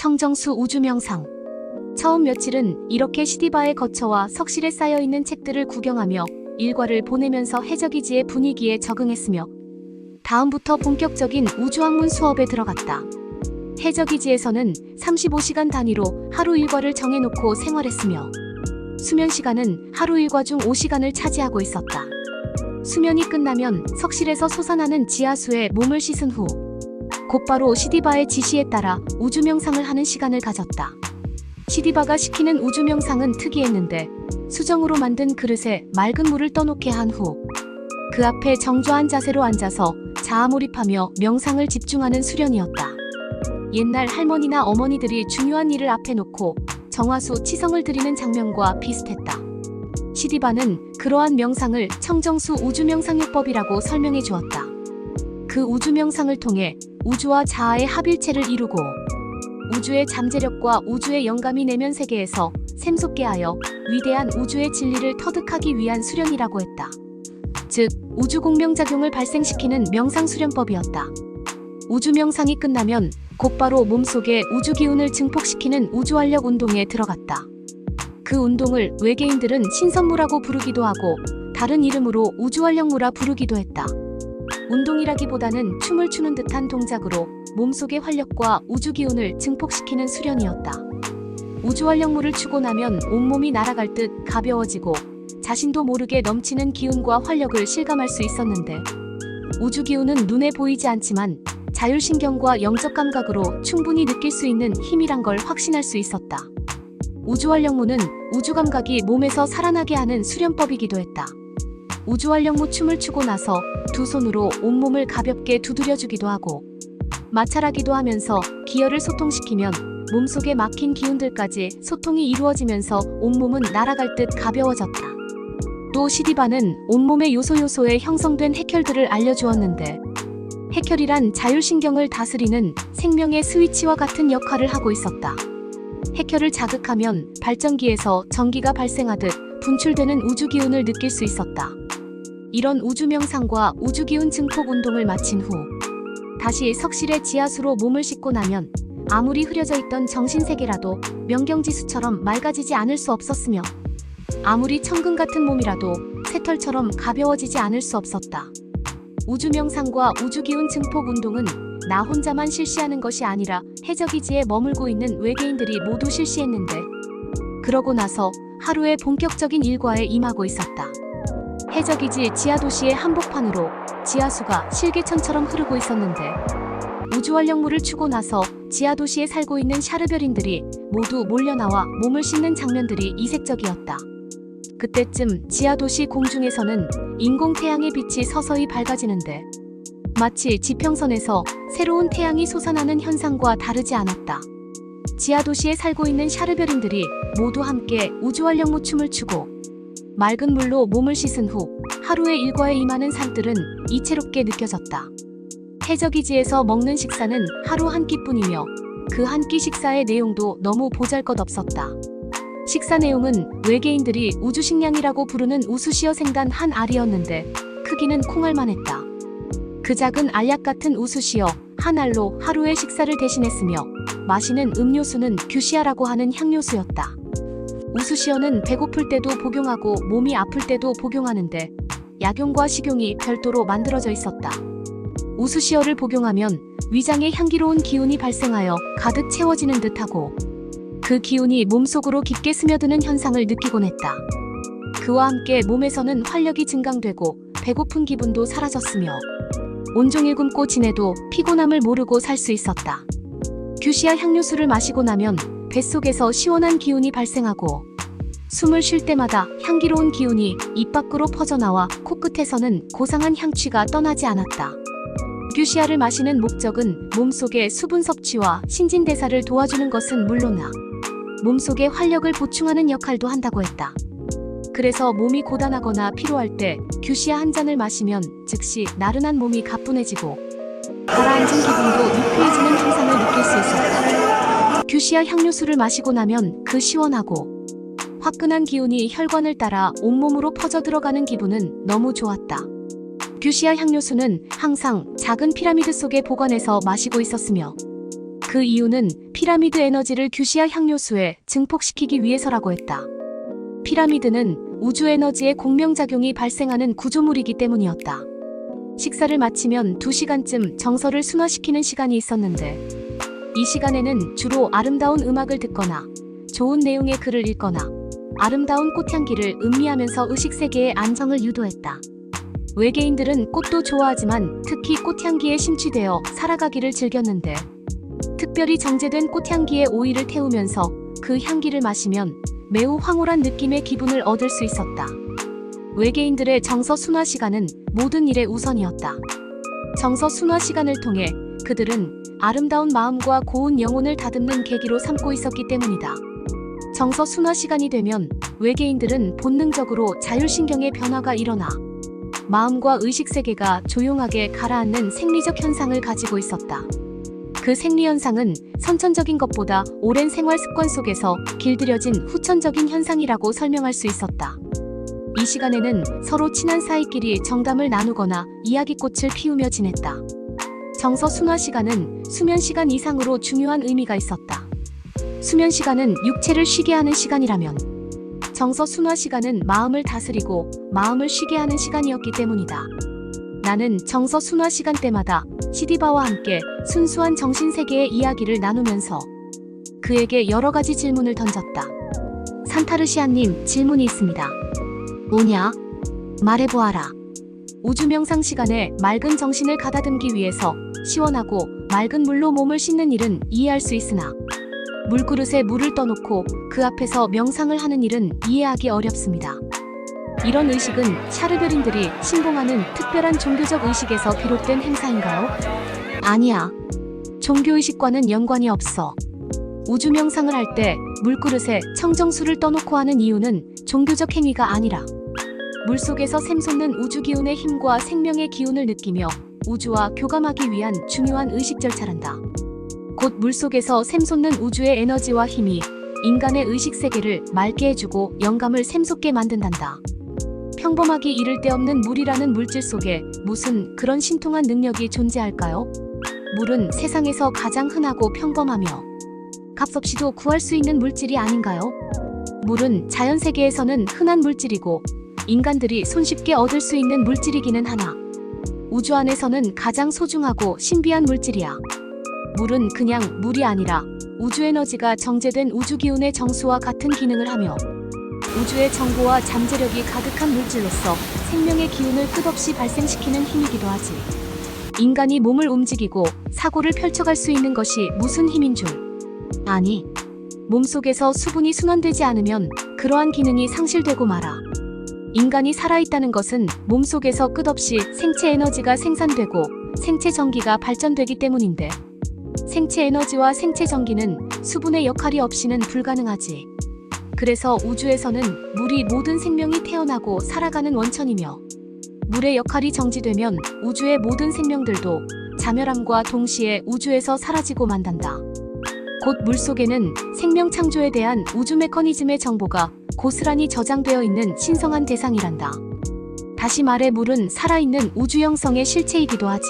청정수 우주명상. 처음 며칠은 이렇게 시디바에 거쳐와 석실에 쌓여있는 책들을 구경하며 일과를 보내면서 해적이지의 분위기에 적응했으며 다음부터 본격적인 우주학문 수업에 들어갔다. 해적이지에서는 35시간 단위로 하루 일과를 정해놓고 생활했으며 수면 시간은 하루 일과 중 5시간을 차지하고 있었다. 수면이 끝나면 석실에서 솟아나는 지하수에 몸을 씻은 후 곧바로 시디바의 지시에 따라 우주명상을 하는 시간을 가졌다. 시디바가 시키는 우주명상은 특이했는데 수정으로 만든 그릇에 맑은 물을 떠놓게 한 후 그 앞에 정좌한 자세로 앉아서 자아몰입하며 명상을 집중하는 수련이었다. 옛날 할머니나 어머니들이 중요한 일을 앞에 놓고 정화수 치성을 드리는 장면과 비슷했다. 시디바는 그러한 명상을 청정수 우주명상요법이라고 설명해 주었다. 그 우주명상을 통해 우주와 자아의 합일체를 이루고 우주의 잠재력과 우주의 영감이 내면 세계에서 샘솟게 하여 위대한 우주의 진리를 터득하기 위한 수련이라고 했다. 즉, 우주 공명작용을 발생시키는 명상 수련법이었다. 우주 명상이 끝나면 곧바로 몸속에 우주 기운을 증폭시키는 우주활력 운동에 들어갔다. 그 운동을 외계인들은 신선무라고 부르기도 하고 다른 이름으로 우주활력무라 부르기도 했다. 운동이라기보다는 춤을 추는 듯한 동작으로 몸속의 활력과 우주 기운을 증폭시키는 수련이었다. 우주 활력무를 추고 나면 온몸이 날아갈 듯 가벼워지고 자신도 모르게 넘치는 기운과 활력을 실감할 수 있었는데 우주 기운은 눈에 보이지 않지만 자율신경과 영적 감각으로 충분히 느낄 수 있는 힘이란 걸 확신할 수 있었다. 우주활력무는 우주 감각이 몸에서 살아나게 하는 수련법이기도 했다. 우주활력무 춤을 추고 나서 두 손으로 온몸을 가볍게 두드려주기도 하고 마찰하기도 하면서 기혈을 소통시키면 몸속에 막힌 기운들까지 소통이 이루어지면서 온몸은 날아갈 듯 가벼워졌다. 또 시디바는 온몸의 요소요소에 형성된 핵혈들을 알려주었는데 핵혈이란 자율신경을 다스리는 생명의 스위치와 같은 역할을 하고 있었다. 핵혈을 자극하면 발전기에서 전기가 발생하듯 분출되는 우주 기운을 느낄 수 있었다. 이런 우주 명상과 우주 기운 증폭 운동을 마친 후 다시 석실의 지하수로 몸을 씻고 나면 아무리 흐려져 있던 정신세계라도 명경지수처럼 맑아지지 않을 수 없었으며 아무리 천금 같은 몸이라도 새털처럼 가벼워지지 않을 수 없었다. 우주 명상과 우주 기운 증폭 운동은 나 혼자만 실시하는 것이 아니라 해적이지에 머물고 있는 외계인들이 모두 실시했는데 그러고 나서 하루의 본격적인 일과에 임하고 있었다. 해적이지 지하도시의 한복판으로 지하수가 실개천처럼 흐르고 있었는데 우주활력물을 추고 나서 지하도시에 살고 있는 샤르별인들이 모두 몰려나와 몸을 씻는 장면들이 이색적이었다. 그때쯤 지하도시 공중에서는 인공 태양의 빛이 서서히 밝아지는데 마치 지평선에서 새로운 태양이 솟아나는 현상과 다르지 않았다. 지하도시에 살고 있는 샤르별인들이 모두 함께 우주활력무 춤을 추고 맑은 물로 몸을 씻은 후 하루의 일과에 임하는 삶들은 이채롭게 느껴졌다. 해적이지에서 먹는 식사는 하루 한 끼뿐이며 그 한 끼 식사의 내용도 너무 보잘것없었다. 식사 내용은 외계인들이 우주식량이라고 부르는 우수시어 생단 한 알이었는데 크기는 콩알만 했다. 그 작은 알약 같은 우수시어 한 알로 하루의 식사를 대신했으며 마시는 음료수는 규시아라고 하는 향료수였다. 우수시어는 배고플 때도 복용하고 몸이 아플 때도 복용하는데 약용과 식용이 별도로 만들어져 있었다. 우수시어를 복용하면 위장에 향기로운 기운이 발생하여 가득 채워지는 듯하고 그 기운이 몸속으로 깊게 스며드는 현상을 느끼곤 했다. 그와 함께 몸에서는 활력이 증강되고 배고픈 기분도 사라졌으며 온종일 굶고 지내도 피곤함을 모르고 살 수 있었다. 규시아 향료수를 마시고 나면 뱃속에서 시원한 기운이 발생하고 숨을 쉴 때마다 향기로운 기운이 입 밖으로 퍼져나와 코끝에서는 고상한 향취가 떠나지 않았다. 규시아를 마시는 목적은 몸속의 수분 섭취와 신진대사를 도와주는 것은 물론나 몸속의 활력을 보충하는 역할도 한다고 했다. 그래서 몸이 고단하거나 피로할 때 규시아 한 잔을 마시면 즉시 나른한 몸이 가뿐해지고 가라앉은 기분도 유쾌해지는 현상을 느낄 수 있었다. 규시아 향료수를 마시고 나면 그 시원하고 화끈한 기운이 혈관을 따라 온몸으로 퍼져 들어가는 기분은 너무 좋았다. 규시아 향료수는 항상 작은 피라미드 속에 보관해서 마시고 있었으며 그 이유는 피라미드 에너지를 규시아 향료수에 증폭시키기 위해서라고 했다. 피라미드는 우주 에너지의 공명작용이 발생하는 구조물이기 때문이었다. 식사를 마치면 2시간쯤 정서를 순화시키는 시간이 있었는데 이 시간에는 주로 아름다운 음악을 듣거나 좋은 내용의 글을 읽거나 아름다운 꽃향기를 음미하면서 의식 세계의 안정을 유도했다. 외계인들은 꽃도 좋아하지만 특히 꽃향기에 심취되어 살아가기를 즐겼는데 특별히 정제된 꽃향기에 오이를 태우면서 그 향기를 마시면 매우 황홀한 느낌의 기분을 얻을 수 있었다. 외계인들의 정서 순화 시간은 모든 일의 우선이었다. 정서 순화 시간을 통해 그들은 아름다운 마음과 고운 영혼을 다듬는 계기로 삼고 있었기 때문이다. 정서 순화 시간이 되면 외계인들은 본능적으로 자율신경의 변화가 일어나 마음과 의식 세계가 조용하게 가라앉는 생리적 현상을 가지고 있었다. 그 생리 현상은 선천적인 것보다 오랜 생활 습관 속에서 길들여진 후천적인 현상이라고 설명할 수 있었다. 이 시간에는 서로 친한 사이끼리 정담을 나누거나 이야기꽃을 피우며 지냈다. 정서 순화 시간은 수면 시간 이상으로 중요한 의미가 있었다. 수면 시간은 육체를 쉬게 하는 시간이라면 정서 순화 시간은 마음을 다스리고 마음을 쉬게 하는 시간이었기 때문이다. 나는 정서 순화 시간 때마다 시디바와 함께 순수한 정신 세계의 이야기를 나누면서 그에게 여러 가지 질문을 던졌다. 산타르시아님 질문이 있습니다. 뭐냐? 말해보아라. 우주 명상 시간에 맑은 정신을 가다듬기 위해서 시원하고 맑은 물로 몸을 씻는 일은 이해할 수 있으나 물그릇에 물을 떠놓고 그 앞에서 명상을 하는 일은 이해하기 어렵습니다. 이런 의식은 샤르베린들이 신봉하는 특별한 종교적 의식에서 비롯된 행사인가요? 아니야. 종교의식과는 연관이 없어. 우주 명상을 할 때 물그릇에 청정수를 떠놓고 하는 이유는 종교적 행위가 아니라 물속에서 샘솟는 우주 기운의 힘과 생명의 기운을 느끼며 우주와 교감하기 위한 중요한 의식 절차란다. 곧 물속에서 샘솟는 우주의 에너지와 힘이 인간의 의식 세계를 맑게 해주고 영감을 샘솟게 만든단다. 평범하기 이를 데 없는 물이라는 물질 속에 무슨 그런 신통한 능력이 존재할까요? 물은 세상에서 가장 흔하고 평범하며 값없이도 구할 수 있는 물질이 아닌가요? 물은 자연 세계에서는 흔한 물질이고 인간들이 손쉽게 얻을 수 있는 물질이기는 하나 우주 안에서는 가장 소중하고 신비한 물질이야. 물은 그냥 물이 아니라 우주 에너지가 정제된 우주 기운의 정수와 같은 기능을 하며 우주의 정보와 잠재력이 가득한 물질로서 생명의 기운을 끝없이 발생시키는 힘이기도 하지. 인간이 몸을 움직이고 사고를 펼쳐갈 수 있는 것이 무슨 힘인 줄? 아니, 몸속에서 수분이 순환되지 않으면 그러한 기능이 상실되고 말아. 인간이 살아있다는 것은 몸속에서 끝없이 생체 에너지가 생산되고 생체 전기가 발전되기 때문인데 생체 에너지와 생체 전기는 수분의 역할이 없이는 불가능하지. 그래서 우주에서는 물이 모든 생명이 태어나고 살아가는 원천이며 물의 역할이 정지되면 우주의 모든 생명들도 자멸함과 동시에 우주에서 사라지고 만단다. 곧 물속에는 생명 창조에 대한 우주 메커니즘의 정보가 고스란히 저장되어 있는 신성한 대상이란다. 다시 말해 물은 살아있는 우주 형성의 실체이기도 하지.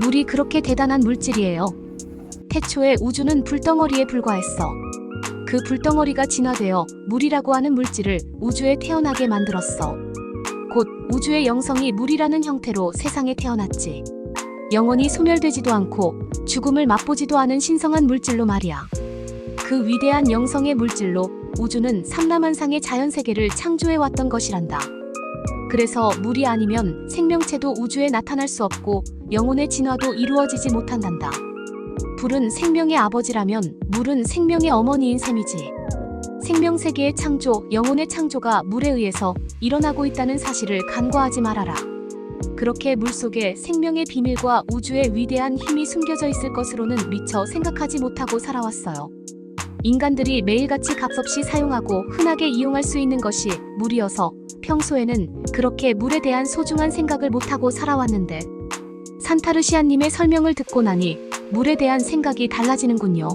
물이 그렇게 대단한 물질이에요. 태초에 우주는 불덩어리에 불과했어. 그 불덩어리가 진화되어 물이라고 하는 물질을 우주에 태어나게 만들었어. 곧 우주의 영성이 물이라는 형태로 세상에 태어났지. 영원히 소멸되지도 않고 죽음을 맛보지도 않은 신성한 물질로 말이야. 그 위대한 영성의 물질로 우주는 삼라만상의 자연세계를 창조해 왔던 것이란다. 그래서 물이 아니면 생명체도 우주에 나타날 수 없고 영혼의 진화도 이루어지지 못한단다. 불은 생명의 아버지라면 물은 생명의 어머니인 셈이지. 생명세계의 창조, 영혼의 창조가 물에 의해서 일어나고 있다는 사실을 간과하지 말아라. 그렇게 물 속에 생명의 비밀과 우주의 위대한 힘이 숨겨져 있을 것으로는 미처 생각하지 못하고 살아왔어요. 인간들이 매일같이 값없이 사용하고 흔하게 이용할 수 있는 것이 물이어서 평소에는 그렇게 물에 대한 소중한 생각을 못하고 살아왔는데 산타르시아님의 설명을 듣고 나니 물에 대한 생각이 달라지는군요.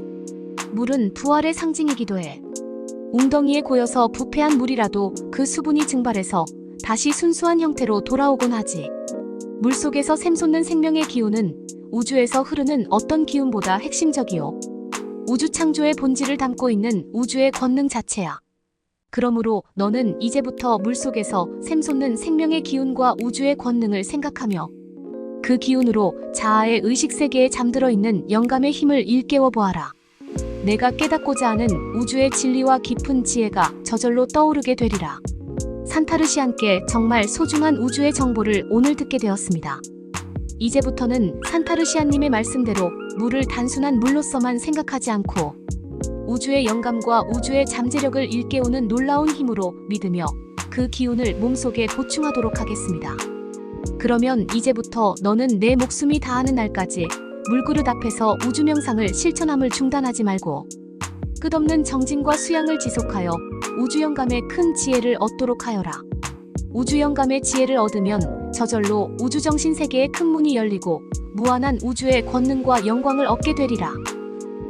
물은 부활의 상징이기도 해. 웅덩이에 고여서 부패한 물이라도 그 수분이 증발해서 다시 순수한 형태로 돌아오곤 하지. 물 속에서 샘솟는 생명의 기운은 우주에서 흐르는 어떤 기운보다 핵심적이요. 우주 창조의 본질을 담고 있는 우주의 권능 자체야. 그러므로 너는 이제부터 물속에서 샘솟는 생명의 기운과 우주의 권능을 생각하며 그 기운으로 자아의 의식 세계에 잠들어 있는 영감의 힘을 일깨워 보아라. 내가 깨닫고자 하는 우주의 진리와 깊은 지혜가 저절로 떠오르게 되리라. 산타르시안께 정말 소중한 우주의 정보를 오늘 듣게 되었습니다. 이제부터는 산타르시안님의 말씀대로 물을 단순한 물로서만 생각하지 않고 우주의 영감과 우주의 잠재력을 일깨우는 놀라운 힘으로 믿으며 그 기운을 몸속에 보충하도록 하겠습니다. 그러면 이제부터 너는 내 목숨이 다하는 날까지 물그릇 앞에서 우주 명상을 실천함을 중단하지 말고 끝없는 정진과 수양을 지속하여 우주 영감의 큰 지혜를 얻도록 하여라. 우주 영감의 지혜를 얻으면 저절로 우주 정신 세계의 큰 문이 열리고 무한한 우주의 권능과 영광을 얻게 되리라.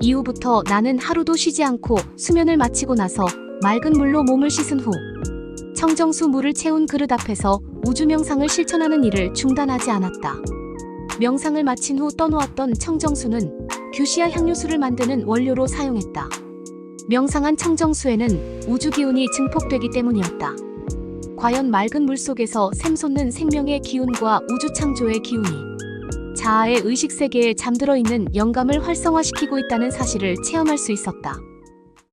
이후부터 나는 하루도 쉬지 않고 수면을 마치고 나서 맑은 물로 몸을 씻은 후 청정수 물을 채운 그릇 앞에서 우주 명상을 실천하는 일을 중단하지 않았다. 명상을 마친 후 떠놓았던 청정수는 규시아 향료수를 만드는 원료로 사용했다. 명상한 청정수에는 우주 기운이 증폭되기 때문이었다. 과연 맑은 물 속에서 샘솟는 생명의 기운과 우주 창조의 기운이 자아의 의식 세계에 잠들어 있는 영감을 활성화시키고 있다는 사실을 체험할 수 있었다.